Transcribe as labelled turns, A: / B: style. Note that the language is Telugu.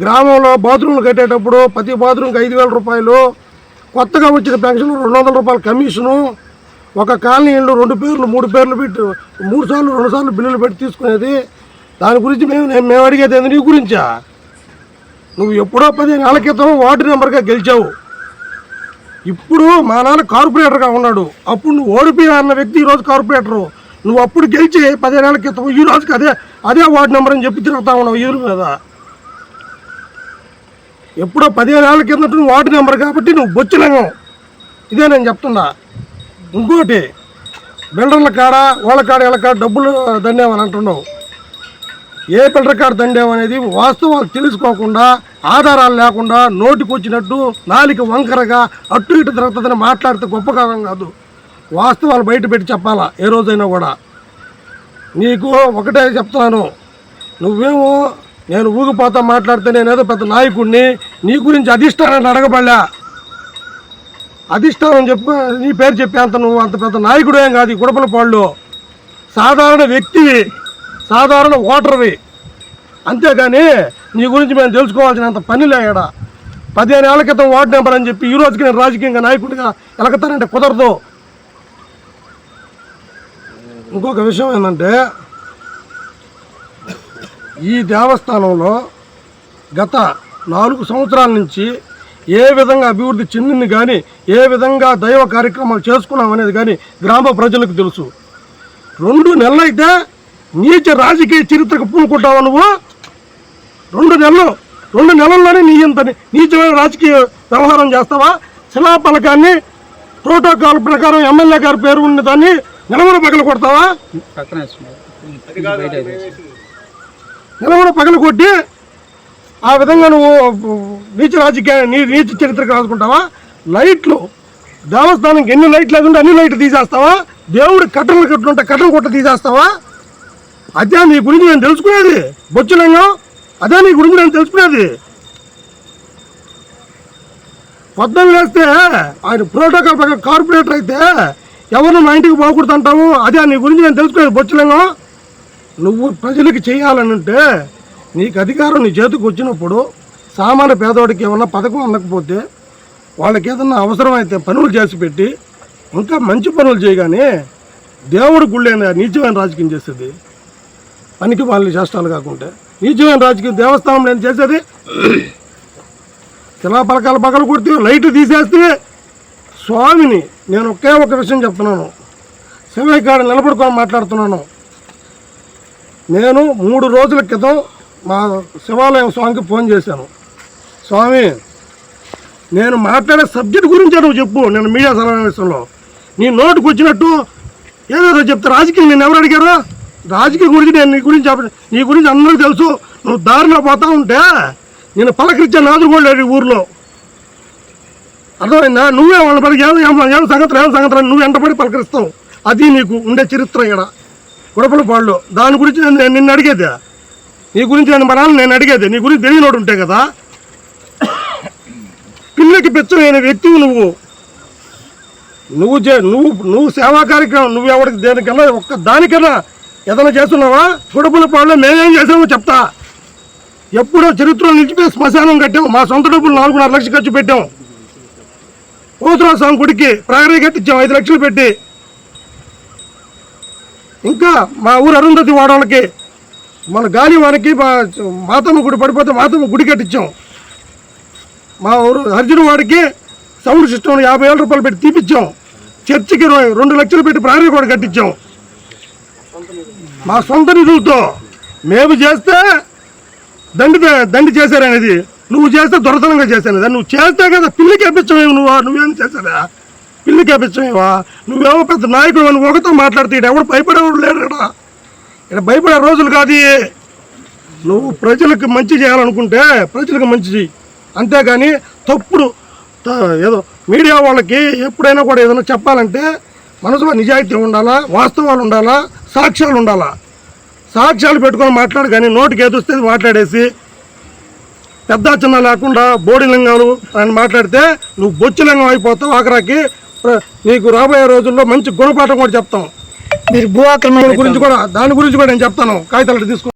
A: గ్రామంలో బాత్రూమ్లు కట్టేటప్పుడు ప్రతి బాత్రూమ్కి ఐదు వేల రూపాయలు కొత్తగా వచ్చిన పెన్షన్ రెండు వందల రూపాయల కమిషను ఒక కాలనీ ఇళ్ళు రెండు పేర్లు మూడు పేర్లు పెట్టి మూడు సార్లు రెండు సార్లు బిల్లులు పెట్టి తీసుకునేది. దాని గురించి మేము నేను- మేము అడిగేది ఏంది నీ గురించా? నువ్వు ఎప్పుడో పదిహేను నెలల క్రితం వార్డు నెంబర్గా గెలిచావు. ఇప్పుడు మా నాన్న కార్పొరేటర్గా ఉన్నాడు. అప్పుడు నువ్వు ఓడిపోయా అన్న వ్యక్తి ఈరోజు కార్పొరేటరు. నువ్వు అప్పుడు గెలిచి పదిహేను క్రితం ఈరోజుకి అదే అదే వార్డు నెంబర్ అని చెప్పి తిరుగుతా ఉన్నావు ఈరు మీద ఎప్పుడో పదిహేను ఏళ్ళ కిందట వార్డు నెంబర్ కాబట్టి నువ్వు బొచ్చులంగం ఇదే నేను చెప్తున్నా. ఇంకోటి బిల్డర్ల కాడ వాళ్ళ కాడ వీళ్ళ కాడ డబ్బులు దండేవని అంటున్నావు. ఏ బిల్డర్ కాడ దండేవు అనేది వాస్తవాలు తెలుసుకోకుండా ఆధారాలు లేకుండా నోటికి వచ్చినట్టు నాలిక వంకరగా అటు ఇటు తిరుగుతుందని మాట్లాడితే గొప్ప కారణం కాదు. వాస్తవాలు బయట పెట్టి చెప్పాలా ఏ రోజైనా కూడా. నీకు ఒకటే చెప్తాను నువ్వేమో నేను ఊగిపోతా మాట్లాడితే నేనేదో పెద్ద నాయకుడిని నీ గురించి అధిష్టానాన్ని అడగబడలే. అధిష్టానం చెప్పు నీ పేరు చెప్పేంత నువ్వు అంత పెద్ద నాయకుడు ఏం కాదు ఈ గుడపల పాళ్ళు. సాధారణ వ్యక్తివి సాధారణ ఓటర్వి. అంతేగాని నీ గురించి మేము తెలుసుకోవాల్సినంత పని లేడ పదిహేను ఏళ్ళ క్రితం వార్డు నెంబర్ అని చెప్పి ఈ రోజుకి నేను రాజకీయంగా నాయకుడిగా ఎలగతానంటే కుదరదు. ఇంకొక విషయం ఏంటంటే ఈ దేవస్థానంలో గత నాలుగు సంవత్సరాల నుంచి ఏ విధంగా అభివృద్ధి చెందింది కానీ ఏ విధంగా దైవ కార్యక్రమాలు చేసుకున్నాం అనేది కానీ గ్రామ ప్రజలకు తెలుసు. రెండు నెలలైతే నీచ రాజకీయ చరిత్రకు పూనుకుంటావా నువ్వు? రెండు నెలలు రెండు నెలల్లోనే నీ ఇంత నీచమైన రాజకీయ వ్యవహారం చేస్తావా? శిలాపలకాన్ని ప్రోటోకాల్ ప్రకారం ఎమ్మెల్యే గారి పేరు ఉన్న దాన్ని నిలవన పగల కొడతావా
B: పక్కన వేస్తున్నారు
A: పగల కొట్టి ఆ విధంగా నువ్వు నీచ రాజకీయ నీ నీచ చరిత్రకు రాసుకుంటావా? లైట్లు దేవస్థానంకి ఎన్ని లైట్లు లేకుంటే అన్ని లైట్లు తీసేస్తావా? దేవుడు కట్టలు కట్టుంటే కట్టలు కొట్ట తీసేస్తావా? అదే నీ గురించి నేను తెలుసుకునేది బొచ్చులంగం అదే నీ గురించి నేను తెలుసుకునేది. పద్దం వేస్తే ఆయన ప్రోటోకాల్ ప్రకారం కార్పొరేటర్ అయితే ఎవరు మా ఇంటికి పోకూడదు అంటాము అదే నీ గురించి నేను తెలుసుకునేది బొచ్చులంగం నువ్వు ప్రజలకు చేయాలనంటే నీకు అధికారం నీ చేతికి వచ్చినప్పుడు సామాన్య పేదవాడికి ఏమన్నా పథకం అందకపోతే వాళ్ళకి ఏదన్నా అవసరమైతే పనులు చేసి పెట్టి ఇంకా మంచి పనులు చేయగానే దేవుడి గుళ్ళైన నీచమైన రాజకీయం చేసేది. పనికి వాళ్ళని చేష్టాలు కాకుంటే. నీచమైన రాజకీయం దేవస్థానం నేను చేసేది. శిలా పలకాలు పగలు కొడితే లైట్ తీసేస్తే స్వామిని నేను ఒకే ఒక విషయం చెప్తున్నాను. శివయ్య కాడ నిలబడుకొని మాట్లాడుతున్నాను. నేను మూడు రోజుల క్రితం మా శివాలయం స్వామికి ఫోన్ చేశాను. స్వామి నేను మాట్లాడే సబ్జెక్ట్ గురించే నువ్వు చెప్పు నేను మీడియా సమావేశంలో. నీ నోటుకు వచ్చినట్టు ఏదేదో చెప్తే రాజకీయం నేను ఎవరు అడిగారు? రాజకీయం గురించి నేను నీ గురించి నీ గురించి అందరికీ తెలుసు. నువ్వు దారిలో పోతా ఉంటే నేను పలకరించే నాదురు ఊర్లో. అర్థమైందా? నువ్వే వాళ్ళ పడికి ఏం సంగతి ఏం సంగతి నువ్వు ఎంటపడి పలకరిస్తావు. అది నీకు ఉండే చరిత్ర ఇక్కడ గుడపల పాళ్ళు దాని గురించి నేను నిన్ను అడిగేది. నీ గురించి నేను మనాలి నేను అడిగేది. నీ గురించి తెలియనోడు ఉంటే కదా. పిల్లకి పెచ్చమైన వ్యక్తి నువ్వు. నువ్వు చే నువ్వు నువ్వు సేవా కార్యక్రమం నువ్వు ఎవరికి దేనికన్నా ఒక్క దానికన్నా ఏదైనా చేస్తున్నావా? గుడపల పాడులో మేమేం చేసామో చెప్తా. ఎప్పుడో చరిత్రలో నిలిచిపోయి శ్మశానం కట్టాం మా సొంత డబ్బులు నాలుగున్నర లక్షలు ఖర్చు పెట్టాం పోతురా స్వామి గుడికి ప్రహరీ కట్టించాం ఐదు లక్షలు పెట్టి. ఇంకా మా ఊరు అరుంధతి వాడవాళ్ళకి మన గాలి వానికి మా మాతమ్మ గుడి పడిపోతే మాతమ్మ గుడి కట్టించాం. మా ఊరు అర్జున్ వాడికి సౌండ్ సిస్టమ్ యాభై వేల రూపాయలు పెట్టి తీపిచ్చాం. చర్చికి రెండు లక్షలు పెట్టి ప్రాణి కూడా కట్టించాం. మా సొంత నిధులతో మేము చేస్తే దండి దండి చేశారనేది నువ్వు చేస్తే దొరతనంగా చేశాను నువ్వు చేస్తే కదా పిల్లికి కేపించమేమి నువ్వు నువ్వేం చేశావా? పిల్లి కేపించమేవా? నువ్వేమో పెద్ద నాయకుడు అని ఒకతో మాట్లాడితే ఎవడు భయపడేవాడు లేడు ఇక్కడ ఇక్కడ భయపడే రోజులు కాదు. నువ్వు ప్రజలకు మంచి చేయాలనుకుంటే ప్రజలకు మంచి చెయ్యి. అంతేగాని తప్పుడు త- ఏదో మీడియా వాళ్ళకి ఎప్పుడైనా కూడా ఏదైనా చెప్పాలంటే మనసులో నిజాయితీ ఉండాలా వాస్తవాలు ఉండాలా సాక్ష్యాలు ఉండాలా. సాక్ష్యాలు పెట్టుకొని మాట్లాడు కానీ నోటికి ఏదొస్తే మాట్లాడేసి పెద్ద చిన్న లేకుండా బోడి లింగాలు అని మాట్లాడితే నువ్వు బొచ్చు లింగం అయిపోతావు ఆఖరాకి. నీకు రాబోయే రోజుల్లో మంచి గుణపాఠం కూడా చెప్తాం.
B: మీరు భూ ఆక్రమణ
A: గురించి కూడా దాని గురించి కూడా నేను చెప్తాను. కాగితాలు తీసుకుని